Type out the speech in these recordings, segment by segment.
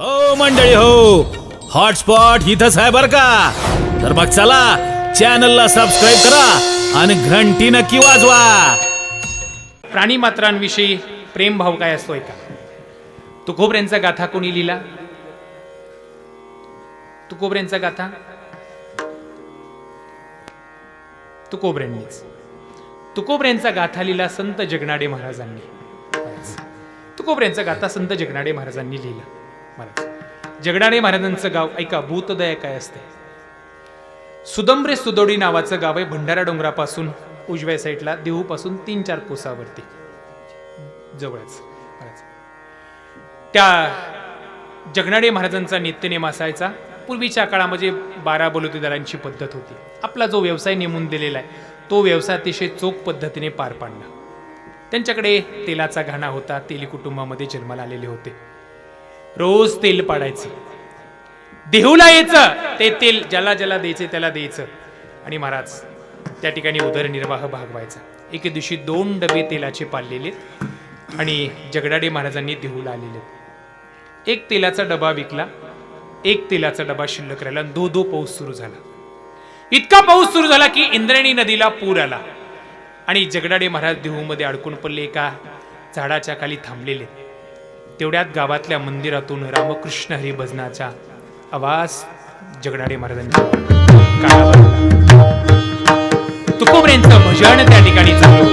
हो मंडळी हो. हॉटस्पॉट इथंच आहे बर का? तर मग चला चॅनलला सबस्क्राईब करा आणि घंटी नक्की वाजवा. प्राणीमात्रांविषयी प्रेमभाव काय असतोय का तुकोबऱ्यांचा गाथा कोणी लिहिला? तुकोबऱ्यांचा गाथा? तुकोबऱ्यांनीच तुकोबऱ्यांचा गाथा लिहिला संत जगनाडे महाराजांनी. तुकोबऱ्यांचा गाथा संत जगनाडे महाराजांनी लिहिला. महाराज. जगडाणे महाराजांचं गाव ऐका भूतदया काय असते? सुदंब्रे सुदोडी नावाचं गाव आहे भंडारा डोंगरापासून उजव्या साईडला देहूपासून तीन चार कोसावरती. जवळच त्या जगनाडे महाराजांचा नित्यनेम असायचा पूर्वीच्या काळामध्ये बारा बलुतेदारांची पद्धत होती. आपला जो व्यवसाय नेमून दिलेला आहे तो व्यवसाय अतिशय चोख पद्धतीने पार पाडला त्यांच्याकडे तेलाचा घाणा होता तेली कुटुंबामध्ये जन्माला आलेले होते. रोज तेल पाडायचं. देहूला यायचं ते तेल ज्याला ज्याला द्यायचे त्याला द्यायचं. आणि महाराज त्या ठिकाणी उदरनिर्वाह भागवायचा. एके दिवशी दोन डबे तेलाचे पाळलेले आणि जगडाडे महाराजांनी देहूला आलेले. एक तेलाचा डबा विकला एक तेलाचा डबा शिल्लक राहिला दो दो पाऊस सुरू झाला. इतका पाऊस सुरू झाला की इंद्रायणी नदीला पूर आला. आणि जगडाडे महाराज देहूमध्ये अडकून पडले एका झाडाच्या खाली थांबलेले. तेवढ्यात गावातल्या मंदिरातून रामकृष्ण हरी भजनाचा आवाज जगडाडे महाराजांच्या कानावर भजन त्या ठिकाणी चालू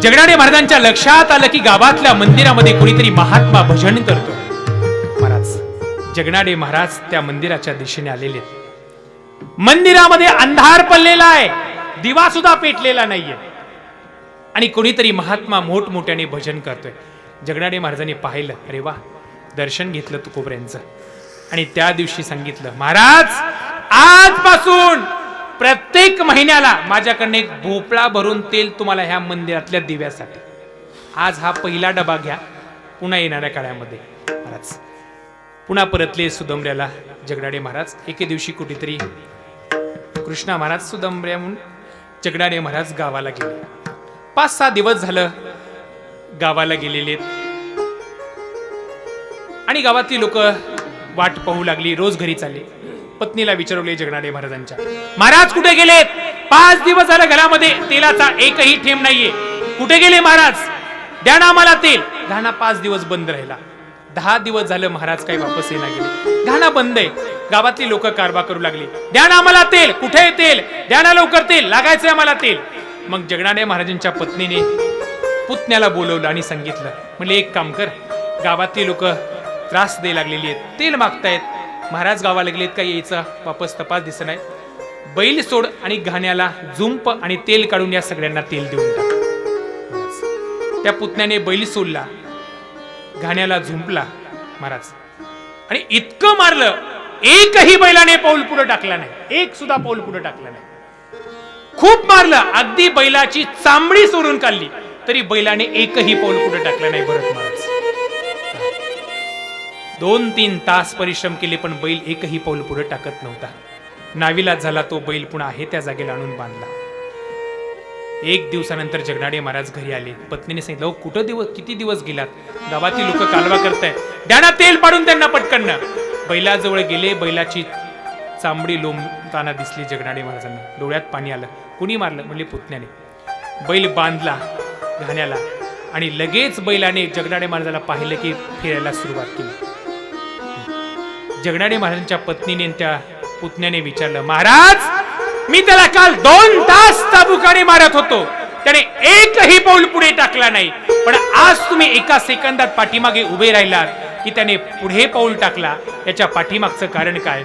जगडाडे महाराजांच्या लक्षात आलं की गावातल्या मंदिरामध्ये कोणीतरी महात्मा भजन करतो महाराज जगनाडे महाराज त्या मंदिराच्या दिशेने आलेले आहेत. मंदिरामध्ये अंधार पडलेला आहे. दिवा सुद्धा पेटलेला नाहीये. आणि कोणीतरी महात्मा मोठमोठ्याने भजन करतोय. जगनाडे महाराजांनी पाहिलं अरे वा दर्शन घेतलं तुकोबऱ्यांचं आणि त्या दिवशी सांगितलं महाराज आजपासून प्रत्येक महिन्याला माझ्याकडनं एक भोपळा भरून तेल तुम्हाला ह्या मंदिरातल्या दिव्यासाठी. आज हा पहिला डबा घ्या पुन्हा येणाऱ्या काळामध्ये. महाराज पुन्हा परतले सुदंबऱ्याला. जगडाडे महाराज एके दिवशी कुठेतरी कृष्णा महाराज सुदंबऱ्या म्हणून जगडाडे महाराज गावाला गेले. पाच सहा दिवस झालं गावाला गेलेले. आहेत. आणि गावातली लोक वाट पाहू लागली रोज घरी चालले. पत्नीला विचारवले जगनाडे महाराजांच्या महाराज कुठे गेलेत पाच दिवस झालं घरामध्ये तेलाचा एकही थेंब नाहीये. कुठे गेले महाराज? द्या ना आम्हाला तेल. घाणा पाच दिवस बंद राहिला. दहा दिवस झालं महाराज काही वापस येणार गेले. घाणा बंद आहे. गावातली लोक कारवा करू लागली. द्या ना आम्हाला तेल. कुठे आहे तेल? द्या ना लवकर तेल. लागायचंय आम्हाला तेल. मग जगनाडे महाराजांच्या पत्नीने पुतण्याला बोलवलं आणि सांगितलं म्हणजे एक काम कर गावातली लोक त्रास द्यायला लागलेली आहेत तेल मागतायत. महाराज गावाला गेलेत का यायचा? वापस तपास दिसत नाही. बैल सोड आणि घाण्याला झुंप आणि तेल काढून या सगळ्यांना तेल देऊन टाक. त्या पुतण्याने बैल सोडला घाण्याला झुंपला महाराज. आणि इतकं मारलं एकही बैलाने पाऊल पुढे टाकला नाही. एक सुद्धा पाऊल पुढे टाकला नाही. खूप मारलं. अगदी बैलाची चांबडी सोडून काढली. तरी बैलाने एकही पाऊल पुढे टाकलं नाही भरत महाराज. दोन तीन तास परिश्रम केले पण बैल एकही पाऊल पुढे टाकत नव्हता. नाविलाज झाला तो बैल पुन्हा आहे त्या जागेला आणून बांधला. एक दिवसानंतर जगनाडे महाराज घरी आले. पत्नीने सांगितलं कुठं दिवस किती दिवस गेलात? गावातील लोक कालवा करतायत. द्याना तेल पाडून त्यांना पटकन. बैलाजवळ गेले बैलाची चांबडी लोंबताना दिसली जगनाडे महाराजांना. डोळ्यात पाणी आलं. कुणी मारलं? म्हणले पुतण्याने. बैल बांधला घाण्याला आणि लगेच बैलाने जगनाडे महाराजाला पाहिलं की फिरायला सुरुवात केली. जगनाडे महाराजांच्या पत्नीने त्या पुतण्याने विचारलं महाराज मी त्याला काल दोन तास ताबुकाने मारत होतो. त्याने एकही पाऊल पुढे टाकला नाही. पण आज तुम्ही एका सेकंदात पाठीमागे उभे राहिलात. की त्याने पुढे पाऊल टाकला याच्या पाठीमागचं कारण काय?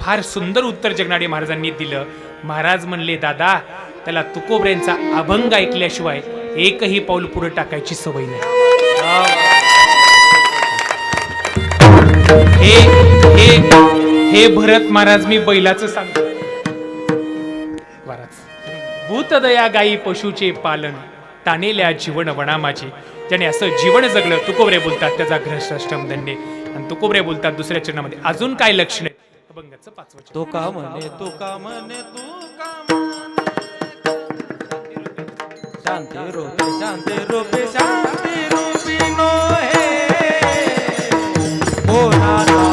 फार सुंदर उत्तर जगनाडे महाराजांनी दिलं. महाराज म्हणले दादा त्याला तुकोबऱ्यांचा अभंग ऐकल्याशिवाय एकही पाऊल पुढे टाकायची सवय नाही. हे हे हे भरत महाराज मी बैलाचं सांगतो. भूतदया गायी पशुचे पालन तानेल्या जीवन वणामाचे ज्याने असं जीवन जगलं तुकोबरे बोलतात त्याचा ग्रहष्टम धन्य आणि तुकोबरे बोलतात दुसऱ्या चरणामध्ये अजून काय लक्षण आहे अभंगाचं पाचवं तो का म्हणे तो का म्हणे तू का शांती रोपे शांती रोपे शांती रोपी नो हे शांती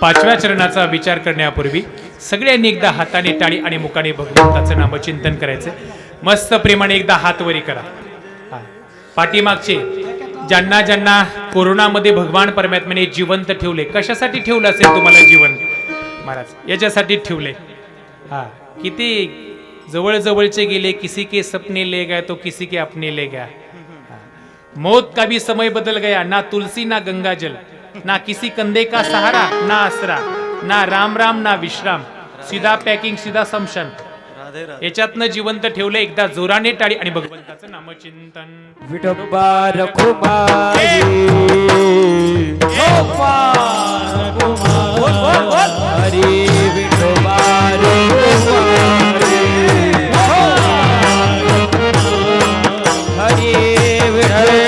पाचव्या चरणाचा विचार करण्यापूर्वी सगळ्यांनी एकदा हाताने टाळी आणि मुखाने भगवंताचं नामचिंतन करायचं. मस्त प्रेमाने एकदा हात वरी करा. पाठीमागचे ज्यांना ज्यांना कोरोनामध्ये भगवान परमात्म्याने जिवंत ठेवले कशासाठी ठेवलं असेल तुम्हाला जीवन? महाराज याच्यासाठी ठेवले. हा. किती जवळजवळचे गेले किसी के सपने ले गया तो किसी के अपने ले गया. मौत का भी समय बदल गया ना तुलसी ना गंगा जल ना किसी कंधे का सहारा ना आसरा ना राम राम ना विश्राम. सीधा पॅकिंग सीधा समशन याच्यातनं जिवंत ठेवलं एकदा जोराने टाळी आणि भगवंताचं नामचिंतन. विठोबा रखुमाई हरी विठोबा हरी विठोबा